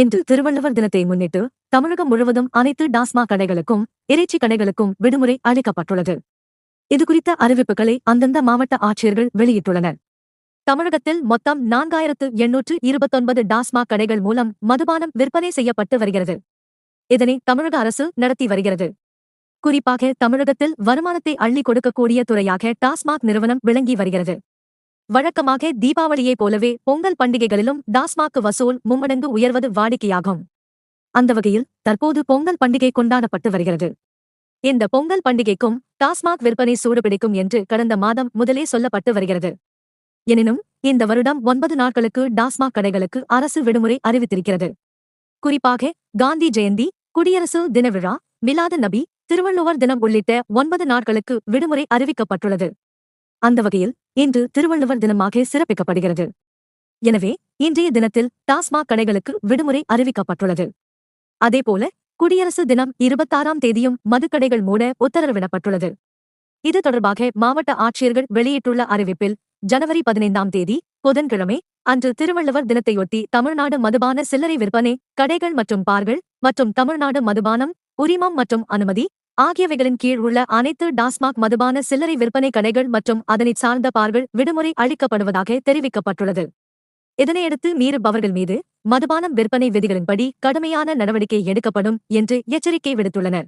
இன்று திருவள்ளுவர் தினத்தை முன்னிட்டு தமிழகம் முழுவதும் அனைத்து டாஸ்மாக் கடைகளுக்கும் இறைச்சி கடைகளுக்கும் விடுமுறை அளிக்கப்பட்டுள்ளது. இதுகுறித்த அறிவிப்புகளை அந்தந்த மாவட்ட ஆட்சியர்கள் வெளியிட்டுள்ளனர். தமிழகத்தில் மொத்தம் நான்காயிரத்து எண்ணூற்று இருபத்தொன்பது டாஸ்மாக் கடைகள் மூலம் மதுபானம் விற்பனை செய்யப்பட்டு வருகிறது. இதனை தமிழக அரசு நடத்தி வருகிறது. குறிப்பாக தமிழகத்தில் வருமானத்தை அள்ளிக் கொடுக்கக்கூடிய துறையாக டாஸ்மாக் நிறுவனம் விளங்கி வருகிறது. வழக்கமாக தீபாவளியைப் போலவே பொங்கல் பண்டிகைகளிலும் டாஸ்மாக் வசூல் மும்மடங்கு உயர்வது வாடிக்கையாகும். அந்த வகையில் தற்போது பொங்கல் பண்டிகை கொண்டாடப்பட்டு வருகிறது. இந்த பொங்கல் பண்டிகைக்கும் டாஸ்மாக் விற்பனை சூடுபிடிக்கும் என்று கடந்த மாதம் முதலே சொல்லப்பட்டு வருகிறது. எனினும் இந்த வருடம் ஒன்பது நாட்களுக்கு டாஸ்மாக் கடைகளுக்கு அரசு விடுமுறை அறிவித்திருக்கிறது. குறிப்பாக காந்தி ஜெயந்தி குடியரசு தின விழா மிலாது நபி திருவள்ளுவர் தினம் உள்ளிட்ட ஒன்பது நாட்களுக்கு விடுமுறை அறிவிக்கப்பட்டுள்ளது. அந்த வகையில் இன்று திருவள்ளுவர் தினமாக சிறப்பிக்கப்படுகிறது. எனவே இன்றைய தினத்தில் டாஸ்மாக் கடைகளுக்கு விடுமுறை அறிவிக்கப்பட்டுள்ளது. அதேபோல குடியரசு தினம் இருபத்தாறாம் தேதியும் மதுக்கடைகள் மூட உத்தரவிடப்பட்டுள்ளது. இது தொடர்பாக மாவட்ட ஆட்சியர்கள் வெளியிட்டுள்ள அறிவிப்பில் ஜனவரி பதினைந்தாம் தேதி புதன்கிழமை அன்று திருவள்ளுவர் தினத்தையொட்டி தமிழ்நாடு மதுபான சில்லறை விற்பனை கடைகள் மற்றும் பார்கள் மற்றும் தமிழ்நாடு மதுபானம் உரிமம் மற்றும் அனுமதி ஆகியவைகளின் கீழ் உள்ள அனைத்து டாஸ்மாக் மதுபான சில்லறை விற்பனை கடைகள் மற்றும் அதனை சார்ந்த பார்கள் விடுமுறை அளிக்கப்படுவதாக தெரிவிக்கப்பட்டுள்ளது. இதனையடுத்து மீறுபவர்கள் மீது மதுபானம் விற்பனை விதிகளின்படி கடுமையான நடவடிக்கை எடுக்கப்படும் என்று எச்சரிக்கை விடுத்துள்ளனர்.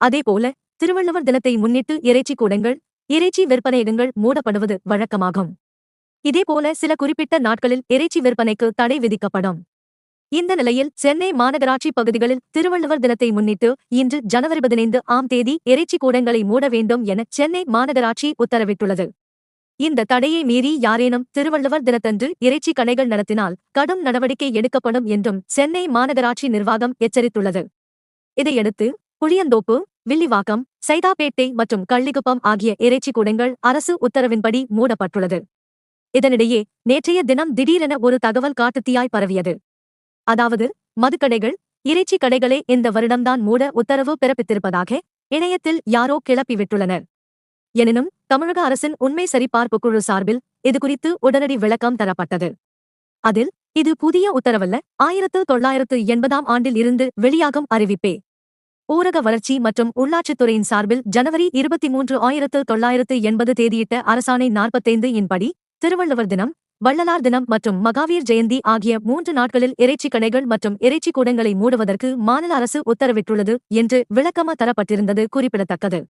அதேபோல திருவள்ளுவர் தினத்தை முன்னிட்டு இறைச்சி கூடங்கள் இறைச்சி விற்பனையிடங்கள் மூடப்படுவது வழக்கமாகும். இதேபோல சில குறிப்பிட்ட நாட்களில் இறைச்சி விற்பனைக்கு தடை விதிக்கப்படும். இந்த நிலையில் சென்னை மாநகராட்சி பகுதிகளில் திருவள்ளுவர் தினத்தை முன்னிட்டு இன்று ஜனவரி பதினைந்து ஆம் தேதி இறைச்சி கூடங்களை மூட வேண்டும் என சென்னை மாநகராட்சி உத்தரவிட்டுள்ளது. இந்த தடையை மீறி யாரேனும் திருவள்ளுவர் தினத்தன்று இறைச்சி கடைகள் நடத்தினால் கடும் நடவடிக்கை எடுக்கப்படும் என்றும் சென்னை மாநகராட்சி நிர்வாகம் எச்சரித்துள்ளது. இதையடுத்து புளியந்தோப்பு வில்லிவாக்கம் சைதாப்பேட்டை மற்றும் கள்ளிகுப்பம் ஆகிய இறைச்சி கூடங்கள் அரசு உத்தரவின்படி மூடப்பட்டுள்ளது. இதனிடையே நேற்றைய தினம் திடீரென ஒரு தகவல் காட்டுத்தீயாய் பரவியது. அதாவது மதுக்கடைகள் இறைச்சி கடைகளே இந்த வருடம்தான் மூட உத்தரவு பிறப்பித்திருப்பதாக இணையத்தில் யாரோ கிளப்பிவிட்டுள்ளனர். எனினும் தமிழக அரசின் உண்மை சரிபார்ப்பு குழு சார்பில் இதுகுறித்து உடனடி விளக்கம் தரப்பட்டது. அதில் இது புதிய உத்தரவல்ல ஆயிரத்து தொள்ளாயிரத்து எண்பதாம் ஆண்டில் இருந்து வெளியாகும் அறிவிப்பே. ஊரக வளர்ச்சி மற்றும் உள்ளாட்சித்துறையின் சார்பில் ஜனவரி இருபத்தி மூன்று ஆயிரத்து தொள்ளாயிரத்து எண்பது தேதியிட்ட அரசாணை நாற்பத்தைந்து இன்படி திருவள்ளுவர் தினம் வள்ளலார் தினம் மற்றும் மகாவீர் ஜெயந்தி ஆகிய மூன்று நாட்களில் இறைச்சி கடைகள் மற்றும் இறைச்சி கூடங்களை மூடுவதற்கு மாநில அரசு உத்தரவிட்டுள்ளது என்று விளக்கமா தரப்பட்டிருந்தது குறிப்பிடத்தக்கது.